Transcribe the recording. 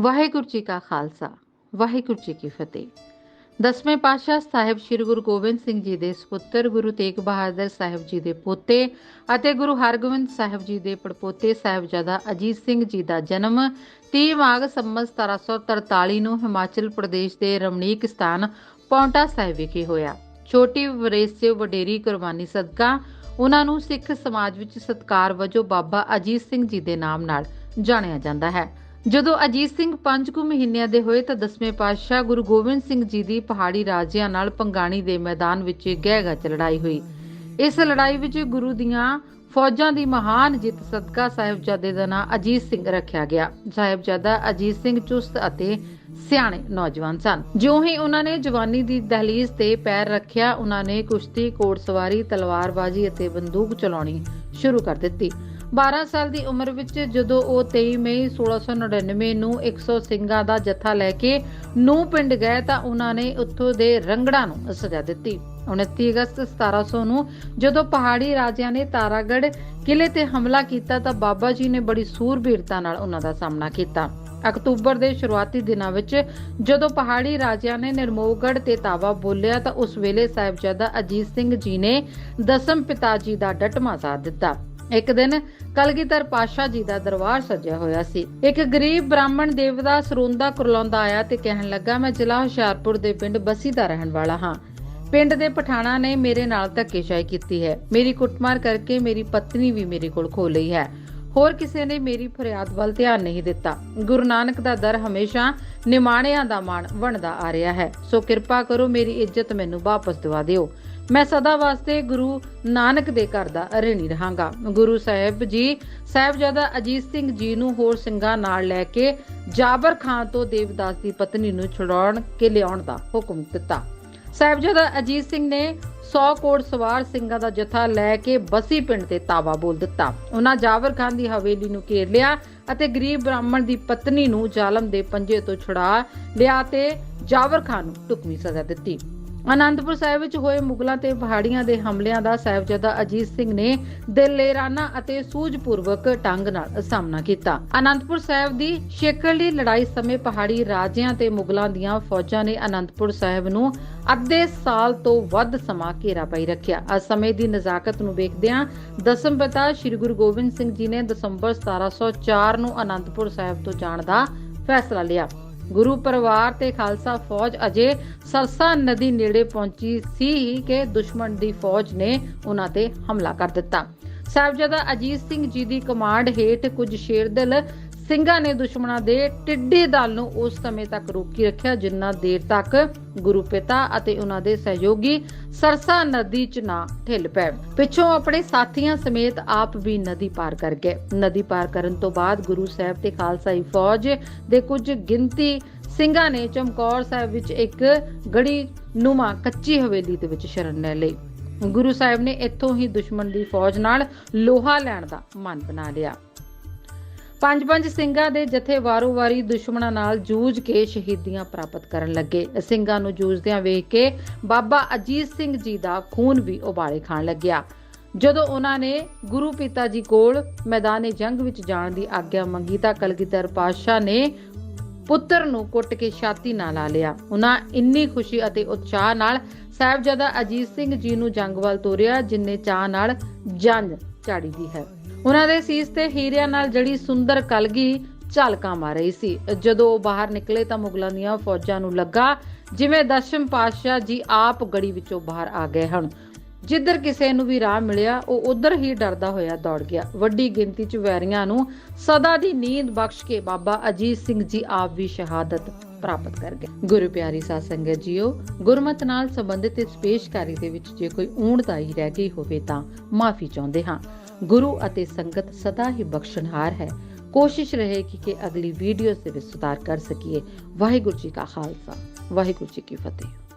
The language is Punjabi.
ਵਾਹਿਗੁਰੂ ਜੀ ਕਾ ਖਾਲਸਾ, ਵਾਹਿਗੁਰੂ ਜੀ ਕੀ ਫਤਿਹ। ਦਸਵੇਂ ਪਾਤਸ਼ਾਹ ਸਾਹਿਬ ਸ੍ਰੀ ਗੁਰੂ ਗੋਬਿੰਦ ਸਿੰਘ ਜੀ ਦੇ ਸੁਪੁੱਤਰ ਗੁਰੂ ਤੇਗ ਬਹਾਦਰ ਸਾਹਿਬ ਜੀ ਦੇ ਪੋਤੇ ਅਤੇ ਗੁਰੂ ਹਰਗੋਬਿੰਦ ਸਾਹਿਬ ਜੀ ਦੇ ਪੜਪੋਤੇ ਸਾਹਿਬਜ਼ਾਦਾ ਅਜੀਤ ਸਿੰਘ ਜੀ ਦਾ ਜਨਮ 30 ਮਾਘ ਸੰਮਤ 1743 ਨੂੰ ਹਿਮਾਚਲ ਪ੍ਰਦੇਸ਼ ਦੇ ਰਮਣੀਕ ਸਥਾਨ ਪੌਂਟਾ ਸਾਹਿਬ ਵਿਖੇ ਹੋਇਆ। ਛੋਟੀ ਵਰੇਸ 'ਚ ਵਡੇਰੀ ਕੁਰਬਾਨੀ ਸਦਕਾ ਉਹਨਾਂ ਨੂੰ ਸਿੱਖ ਸਮਾਜ ਵਿੱਚ ਸਤਕਾਰ ਵਜੋਂ ਬਾਬਾ ਅਜੀਤ ਸਿੰਘ ਜੀ ਦੇ ਨਾਮ ਨਾਲ ਜਾਣਿਆ ਜਾਂਦਾ ਹੈ। ਜਦੋਂ ਅਜੀਤ ਸਿੰਘ ਪੰਜ ਕੁ ਮਹੀਨਿਆਂ ਦੇ ਹੋਏ ਤਾਂ ਦਸਵੇਂ ਪਾਤਸ਼ਾਹ ਗੁਰੂ ਗੋਬਿੰਦ ਸਿੰਘ ਜੀ ਦੀ ਪਹਾੜੀ ਰਾਜਿਆਂ ਨਾਲ ਪੰਗਾਣੀ ਦੇ ਮੈਦਾਨ ਵਿੱਚ ਗਹਿ ਲੜਾਈ ਹੋਈ। ਇਸ ਲੜਾਈ ਵਿੱਚ ਗੁਰੂ ਦੀਆਂ ਫੌਜਾਂ ਦੀ ਮਹਾਨ ਜਿੱਤ ਸਦਕਾ ਸਾਹਿਬਜ਼ਾਦੇ ਦਾ ਨਾਂ ਅਜੀਤ ਸਿੰਘ ਰੱਖਿਆ ਗਿਆ। ਸਾਹਿਬਜ਼ਾਦਾ ਅਜੀਤ ਸਿੰਘ ਚੁਸਤ ਅਤੇ ਸਿਆਣੇ ਨੌਜਵਾਨ ਸਨ। ਜਿਉਂ ਹੀ ਉਹਨਾਂ ਨੇ ਜਵਾਨੀ ਦੀ ਦਹਲੀਜ਼ ਤੇ ਪੈਰ ਰੱਖਿਆ, ਉਹਨਾਂ ਨੇ ਕੁਸ਼ਤੀ, ਘੋੜਸਵਾਰੀ, ਤਲਵਾਰਬਾਜ਼ੀ ਅਤੇ ਬੰਦੂਕ ਚਲਾਉਣੀ ਸ਼ੁਰੂ ਕਰ ਦਿੱਤੀ। 12 ਸਾਲ ਦੀ ਉਮਰ ਵਿੱਚ ਜਦੋਂ ਉਹ 23 ਮਈ 1699 ਨੂੰ 100 ਸਿੰਘਾਂ ਦਾ ਜਥਾ ਲੈ ਕੇ ਨੂੰ ਪਿੰਡ ਗਏ ਤਾਂ ਉਹਨਾਂ ਨੇ ਉੱਥੋਂ ਦੇ ਰੰਗੜਾਂ ਨੂੰ ਸਜ਼ਾ ਦਿੱਤੀ। 29 ਅਗਸਤ 1700 ਨੂੰ ਜਦੋਂ ਪਹਾੜੀ ਰਾਜਿਆਂ ਨੇ ਤਾਰਾਗੜ ਕਿਲੇ ਤੇ ਹਮਲਾ ਕੀਤਾ ਤਾਂ ਬਾਬਾ ਜੀ ਨੇ ਬੜੀ ਸੂਰਬੀਰਤਾ ਨਾਲ ਉਹਨਾਂ ਦਾ ਸਾਹਮਣਾ ਕੀਤਾ। ਅਕਤੂਬਰ ਦੇ ਸ਼ੁਰੂਆਤੀ ਦਿਨਾਂ ਵਿੱਚ ਜਦੋਂ ਪਹਾੜੀ ਰਾਜਿਆਂ ਨੇ ਨਿਰਮੋਹਗੜ ਤੇ ਤਾਵਾ ਬੋਲਿਆ ਤਾਂ ਉਸ ਵੇਲੇ ਸਾਹਿਬਜ਼ਾਦਾ ਅਜੀਤ ਸਿੰਘ ਜੀ ਨੇ ਦਸਮ ਪਿਤਾ ਜੀ ਦਾ ਡਟਮਾ ਸਾਥ ਦਿੱਤਾ। ਇੱਕ ਦਿਨ ਕਲਗੀਧਰ ਪਾਸ਼ਾ ਜੀ ਦਾ ਦਰਬਾਰ ਸਜਿਆ ਹੋਇਆ ਸੀ। ਇੱਕ ਗਰੀਬ ਬ੍ਰਾਹਮਣ ਦੇਵਦਾ ਸਰੋਂਦਾ ਕੁਰਲਾਉਂਦਾ ਆਇਆ ਤੇ ਕਹਿਣ ਲੱਗਾ, ਮੈਂ ਜ਼ਿਲ੍ਹਾ ਹੁਸ਼ਿਆਰਪੁਰ ਦੇ ਪਿੰਡ ਬਸੀ ਦਾ ਰਹਿਣ ਵਾਲਾ ਹਾਂ। ਪਿੰਡ ਦੇ ਪਠਾਣਾ ਨੇ ਮੇਰੇ ਨਾਲ ਧੱਕੇਸ਼ਾਹੀ ਕੀਤੀ ਹੈ। ਮੇਰੀ ਕੁੱਟਮਾਰ ਕਰਕੇ ਮੇਰੀ ਪਤਨੀ ਵੀ ਮੇਰੇ ਕੋਲ ਖੋ ਲਈ ਹੈ। ਹੋਰ ਕਿਸੇ ਨੇ ਮੇਰੀ ਫਰਿਆਦ ਵੱਲ ਧਿਆਨ ਨਹੀਂ ਦਿੱਤਾ। ਗੁਰੂ ਨਾਨਕ ਦਾ ਦਰ ਹਮੇਸ਼ਾ ਨਿਮਾਣਿਆਂ ਦਾ ਮਾਣ ਬਣਦਾ ਆ ਰਿਹਾ ਹੈ। ਸੋ ਕਿਰਪਾ ਕਰੋ, ਮੇਰੀ ਇੱਜ਼ਤ ਮੈਨੂੰ ਵਾਪਸ ਦਿਵਾ ਦਿਓ। ਮੈਂ ਸਦਾ ਵਾਸਤੇ ਗੁਰੂ ਨਾਨਕ ਦੇ ਘਰ ਦਾ ਰਹਿਣੀ ਰਹਾਂਗਾ। ਗੁਰੂ ਸਾਹਿਬ ਜੀ, ਸਾਹਿਬਜ਼ਾਦਾ ਅਜੀਤ ਸਿੰਘ ਜੀ ਨੂੰ ਹੋਰ ਸਿੰਘਾਂ ਨਾਲ ਲੈ ਕੇ ਜਾਬਰ ਖਾਨ ਤੋਂ ਦੇਵਦਾਸ ਦੀ ਪਤਨੀ ਨੂੰ ਛੁਡਾਉਣ ਕੇ ਲਿਆਉਣ ਦਾ ਹੁਕਮ ਦਿੱਤਾ। ਸਾਹਿਬਜ਼ਾਦਾ ਅਜੀਤ ਸਿੰਘ ਨੇ 100 ਕੋੜ ਸਵਾਰ ਸਿੰਘਾਂ ਦਾ ਜਥਾ ਲੈ ਕੇ ਬਸੀ ਪਿੰਡ ਤੇ ਤਾਵਾ ਬੋਲ ਦਿੱਤਾ। ਉਹਨਾਂ ਜਾਬਰ ਖਾਨ ਦੀ ਹਵੇਲੀ ਨੂੰ ਘੇਰ ਲਿਆ ਅਤੇ ਗਰੀਬ ਬ੍ਰਾਹਮਣ ਦੀ ਪਤਨੀ ਨੂੰ ਜ਼ਾਲਮ ਦੇ ਪੰਜੇ ਤੋਂ ਛੁਡਾ ਲਿਆ ਤੇ ਜਾਬਰ ਖਾਨ ਨੂੰ ਟੁਕਮੀ ਸਜ਼ਾ ਦਿੱਤੀ। ਅਨੰਦਪੁਰ ਸਾਹਿਬ ਵਿੱਚ ਹੋਏ ਮੁਗਲਾਂ ਤੇ ਪਹਾੜੀਆਂ ਦੇ ਹਮਲਿਆਂ ਦਾ ਸਾਹਿਬਜ਼ਾਦਾ ਅਜੀਤ ਸਿੰਘ ਨੇ ਦਿਲੇਰਾਨਾ ਅਤੇ ਸੂਝਪੂਰਵਕ ਢੰਗ ਨਾਲ ਸਾਹਮਣਾ ਕੀਤਾ। ਅਨੰਦਪੁਰ ਸਾਹਿਬ ਦੀ ਸ਼ੇਕਰਲੀ ਲੜਾਈ ਸਮੇਂ ਪਹਾੜੀ ਰਾਜਿਆਂ ਤੇ ਮੁਗਲਾਂ ਦੀਆਂ ਫੌਜਾਂ ਨੇ ਅਨੰਦਪੁਰ ਸਾਹਿਬ ਨੂੰ ਅੱਧੇ ਸਾਲ ਤੋਂ ਵੱਧ ਸਮਾਂ ਘੇਰਾ ਪਾਈ ਰੱਖਿਆ। ਇਸ ਸਮੇਂ ਦੀ ਨਜ਼ਾਕਤ ਨੂੰ ਵੇਖਦਿਆਂ ਦਸਮ ਪਿਤਾ ਸ੍ਰੀ ਗੁਰੂ ਗੋਬਿੰਦ ਸਿੰਘ ਜੀ ਨੇ ਦਸੰਬਰ 1704 ਨੂੰ ਅਨੰਦਪੁਰ ਸਾਹਿਬ ਤੋਂ ਜਾਣ ਦਾ ਫੈਸਲਾ ਲਿਆ। ਗੁਰੂ ਪਰਿਵਾਰ ਤੇ ਖਾਲਸਾ ਫੌਜ ਅਜੇ ਸਰਸਾ ਨਦੀ ਨੇੜੇ ਪਹੁੰਚੀ ਸੀ ਕਿ ਦੁਸ਼ਮਣ ਦੀ ਫੌਜ ਨੇ ਉਹਨਾਂ ਤੇ ਹਮਲਾ ਕਰ ਦਿੱਤਾ। ਸਾਹਿਬਜ਼ਾਦਾ ਅਜੀਤ ਸਿੰਘ ਜੀ ਦੀ ਕਮਾਂਡ ਹੇਠ ਕੁਝ ਸ਼ੇਰਦਲ ਸਿੰਘਾਂ ਨੇ ਦੁਸ਼ਮਣਾਂ ਦੇ ਟਿੱਡੇ ਦਲ ਨੂੰ ਉਸ ਸਮੇਂ ਤੱਕ ਰੋਕੀ ਰੱਖਿਆ, ਜਿੰਨਾ ਦੇਰ ਤੱਕ ਗੁਰੂ ਪਿਤਾ ਅਤੇ ਉਹਨਾਂ ਦੇ ਸਹਿਯੋਗੀ ਸਰਸਾ ਨਦੀ 'ਚ ਨਾ ਢਿੱਲ ਪਏ ਪਿੱਛੋਂ ਆਪਣੇ ਸਾਥੀਆਂ ਸਮੇਤ ਆਪ ਵੀ ਨਦੀ ਪਾਰ ਕਰ ਗਏ। ਨਦੀ ਪਾਰ ਕਰਨ ਤੋਂ ਬਾਅਦ ਗੁਰੂ ਸਾਹਿਬ ਤੇ ਖਾਲਸਾਈ ਫੌਜ ਦੇ ਕੁਝ ਗਿਣਤੀ ਸਿੰਘਾਂ ਨੇ ਚਮਕੌਰ ਸਾਹਿਬ ਵਿੱਚ ਇੱਕ ਗੜੀ ਨੁਮਾ ਕੱਚੀ ਹਵੇਲੀ ਦੇ ਵਿੱਚ ਸ਼ਰਨ ਲੈ ਲਈ। ਗੁਰੂ ਸਾਹਿਬ ਨੇ ਇੱਥੋਂ ਹੀ ਦੁਸ਼ਮਣ ਦੀ ਫੌਜ ਨਾਲ ਲੋਹਾ ਲੈਣ ਦਾ ਮਨ ਬਣਾ ਲਿਆ। ਪੰਜ ਪੰਜ ਸਿੰਘਾਂ ਦੇ ਜਥੇ ਵਾਰੋ-ਵਾਰੀ ਦੁਸ਼ਮਣਾਂ ਨਾਲ ਜੂਝ ਕੇ ਸ਼ਹੀਦੀਆਂ ਪ੍ਰਾਪਤ ਕਰਨ ਲੱਗੇ। ਸਿੰਘਾਂ ਨੂੰ ਜੂਝਦਿਆਂ ਵੇਖ ਕੇ ਬਾਬਾ ਅਜੀਤ ਸਿੰਘ ਜੀ ਦਾ ਖੂਨ ਵੀ ਉਬਾਲੇ ਖਾਣ ਲੱਗਿਆ। ਜਦੋਂ ਉਹਨਾਂ ਨੇ ਗੁਰੂ ਪਿਤਾ ਜੀ ਕੋਲ ਮੈਦਾਨੇ ਜੰਗ ਵਿੱਚ ਜਾਣ ਦੀ ਆਗਿਆ ਮੰਗੀ ਤਾਂ ਕਲਗੀਧਰ ਪਾਤਸ਼ਾਹ ਨੇ ਪੁੱਤਰ ਨੂੰ ਕੁੱਟ ਕੇ ਛਾਤੀ ਨਾਲ ਲਾ ਲਿਆ। ਉਹਨਾਂ ਇੰਨੀ ਖੁਸ਼ੀ ਅਤੇ ਉਤਸ਼ਾਹ ਨਾਲ ਸਾਹਿਬਜ਼ਾਦਾ ਅਜੀਤ ਸਿੰਘ ਜੀ ਨੂੰ ਜੰਗ ਵੱਲ ਤੋਰਿਆ, ਜਿੰਨੇ ਚਾਹ ਨਾਲ ਜੰਜ ਝਾੜੀ ਦੀ ਹੈ। ਉਹਨਾਂ ਦੇ ਸੀਸ ਤੇ ਹੀਰਿਆਂ ਨਾਲ ਜੜੀ ਸੁੰਦਰ ਕਲਗੀ ਝਲਕਾਂ ਮਾਰ ਰਹੀ ਸੀ। ਜਦੋਂ ਉਹ ਬਾਹਰ ਨਿਕਲੇ ਤਾਂ ਮੁਗਲਾਂ ਦੀਆਂ ਫੌਜਾਂ ਨੂੰ ਲੱਗਾ, ਜਿਵੇਂ ਦਸ਼ਮ ਪਾਤਸ਼ਾਹ ਜੀ ਆਪ ਗੜੀ ਵਿੱਚੋਂ ਬਾਹਰ ਆ ਗਏ ਹਨ। ਜਿੱਧਰ ਕਿਸੇ ਨੂੰ ਵੀ ਰਾਹ ਮਿਲਿਆ, ਉਹ ਉਧਰ ਹੀ ਡਰਦਾ ਹੋਇਆ ਦੌੜ ਗਿਆ। ਵੱਡੀ ਗਿਣਤੀ 'ਚ ਵੈਰੀਆਂ ਨੂੰ ਸਦਾ ਦੀ ਨੀਂਦ ਬਖਸ਼ ਕੇ ਬਾਬਾ ਅਜੀਤ ਸਿੰਘ ਜੀ ਆਪ ਵੀ ਸ਼ਹਾਦਤ ਪ੍ਰਾਪਤ ਕਰ ਗਏ। ਗੁਰੂ ਪਿਆਰੀ ਸਾਧ ਸੰਗਤ ਜੀਓ, ਗੁਰਮਤ ਨਾਲ ਸੰਬੰਧਿਤ ਇਸ ਪੇਸ਼ਕਾਰੀ ਦੇ ਵਿੱਚ ਜੇ ਕੋਈ ਊਣਤਾਈ ਰਹਿ ਗਈ ਹੋਵੇ ਤਾਂ ਮਾਫੀ ਚਾਹੁੰਦੇ ਹਾਂ। ਗੁਰੂ ਅਤੇ ਸੰਗਤ ਸਦਾ ਹੀ ਬਖਸ਼ਣਹਾਰ ਹੈ। ਕੋਸ਼ਿਸ਼ ਰਹੇਗੀ ਕਿ ਅਗਲੀ ਵੀਡੀਓਜ਼ ਦੇ ਵਿੱਚ ਸੁਧਾਰ ਕਰ ਸਕੀਏ। ਵਾਹਿਗੁਰੂ ਜੀ ਕਾ ਖਾਲਸਾ। ਵਾਹਿਗੁਰੂ ਜੀ ਕੀ ਫਤਿਹ।